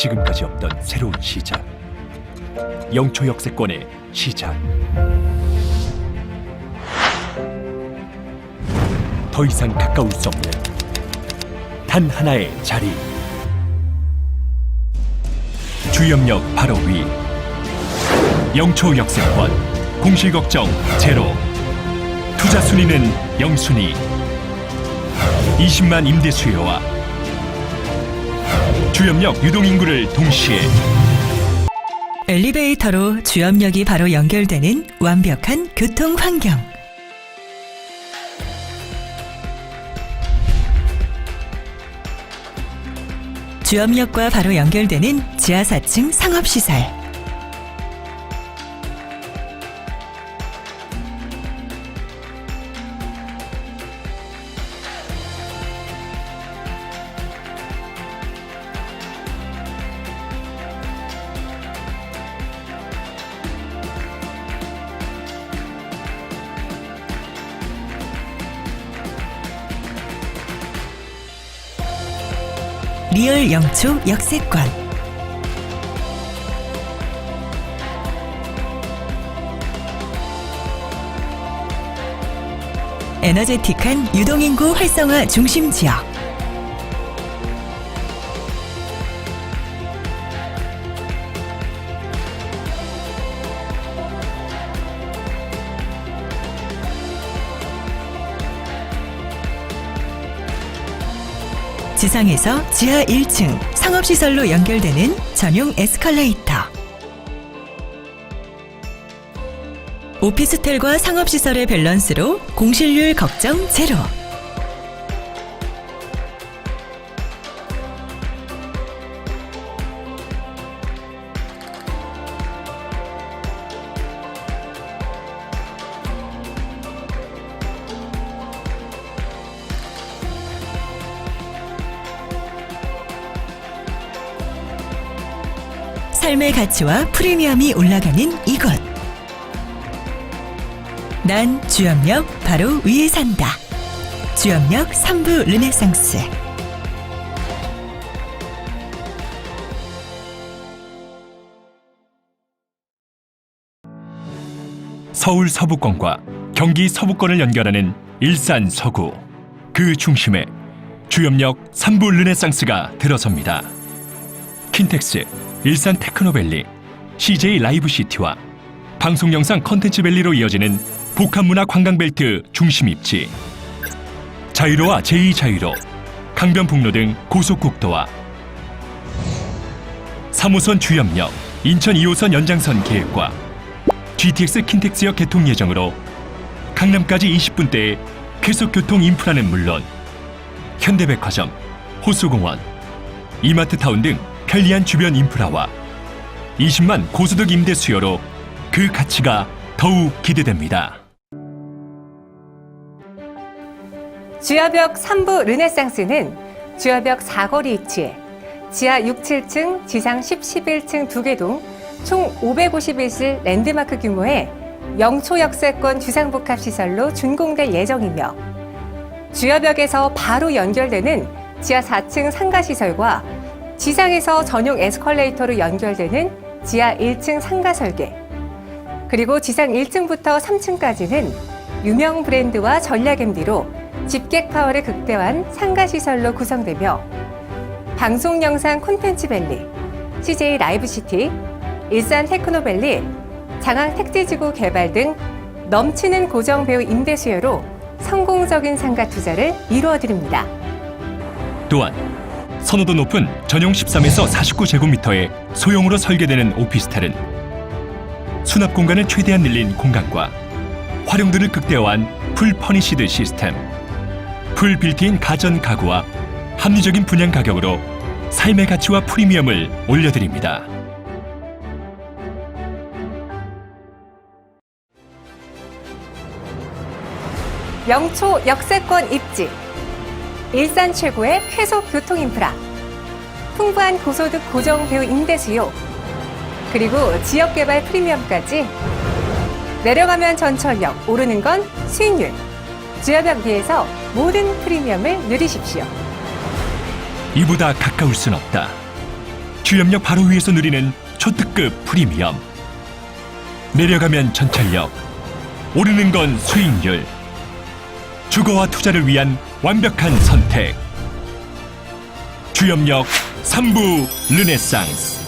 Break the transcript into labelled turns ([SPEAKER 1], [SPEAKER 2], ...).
[SPEAKER 1] 지금까지 없던 새로운 시작. 영초 역세권의 시작. 더 이상 가까울 수 없는 단 하나의 자리. 주염역 바로 위. 영초 역세권 공실 걱정 제로. 투자 순위는 영순위. 20만 임대 수요와 주염역 유동 인구를 동시에
[SPEAKER 2] 엘리베이터로 주염역이 바로 연결되는 완벽한 교통 환경. 주염역과 바로 연결되는 지하 4층 상업시설. 리얼 영초 역세권. 에너제틱한 유동인구 활성화 중심 지역. 지상에서 지하 1층 상업시설로 연결되는 전용 에스컬레이터. 오피스텔과 상업시설의 밸런스로 공실률 걱정 제로. 삶의 가치와 프리미엄이 올라가는 이곳. 난 주염역 바로 위에 산다. 주염역 3부 르네상스.
[SPEAKER 1] 서울 서부권과 경기 서부권을 연결하는 일산 서구 그 중심에 주염역 3부 르네상스가 들어섭니다. 킨텍스, 일산 테크노밸리, CJ 라이브시티와 방송 영상 컨텐츠밸리로 이어지는 복합문화 관광벨트 중심 입지 자유로와 제2자유로, 강변북로 등 고속국도와 3호선 주염역, 인천 2호선 연장선 계획과 GTX 킨텍스역 개통 예정으로 강남까지 20분대의 쾌속 교통 인프라는 물론 현대백화점, 호수공원, 이마트타운 등 편리한 주변 인프라와 20만 고소득 임대 수요로 그 가치가 더욱 기대됩니다.
[SPEAKER 3] 주야벽 3부 르네상스는 주야벽 사거리 위치에 지하 6, 7층, 지상 10, 11층 두개동 총 551실 랜드마크 규모의 영초 역세권 주상복합 시설로 준공될 예정이며 주야벽에서 바로 연결되는 지하 4층 상가 시설과 지상에서 전용 에스컬레이터로 연결되는 지하 1층 상가 설계 그리고 지상 1층부터 3층까지는 유명 브랜드와 전략 MD로 집객 파워를 극대화한 상가 시설로 구성되며 방송 영상 콘텐츠 밸리, CJ 라이브 시티, 일산 테크노밸리, 장항 택지지구 개발 등 넘치는 고정 배우 임대 수요로 성공적인 상가 투자를 이루어 드립니다.
[SPEAKER 1] 또한 선호도 높은 전용 13에서 49제곱미터의 소형으로 설계되는 오피스텔은 수납 공간을 최대한 늘린 공간과 활용도를 극대화한 풀 퍼니시드 시스템, 풀 빌트인 가전 가구와 합리적인 분양 가격으로 삶의 가치와 프리미엄을 올려드립니다.
[SPEAKER 3] 영초 역세권 입지, 일산 최고의 쾌속 교통 인프라, 풍부한 고소득 고정 배우 임대 수요, 그리고 지역 개발 프리미엄까지 내려가면 전철역, 오르는 건 수익률. 주야벽 위에서 모든 프리미엄을 누리십시오.
[SPEAKER 1] 이보다 가까울 순 없다. 주염역 바로 위에서 누리는 초특급 프리미엄. 내려가면 전철역, 오르는 건 수익률. 주거와 투자를 위한 완벽한 선택. 주염역 3부 르네상스.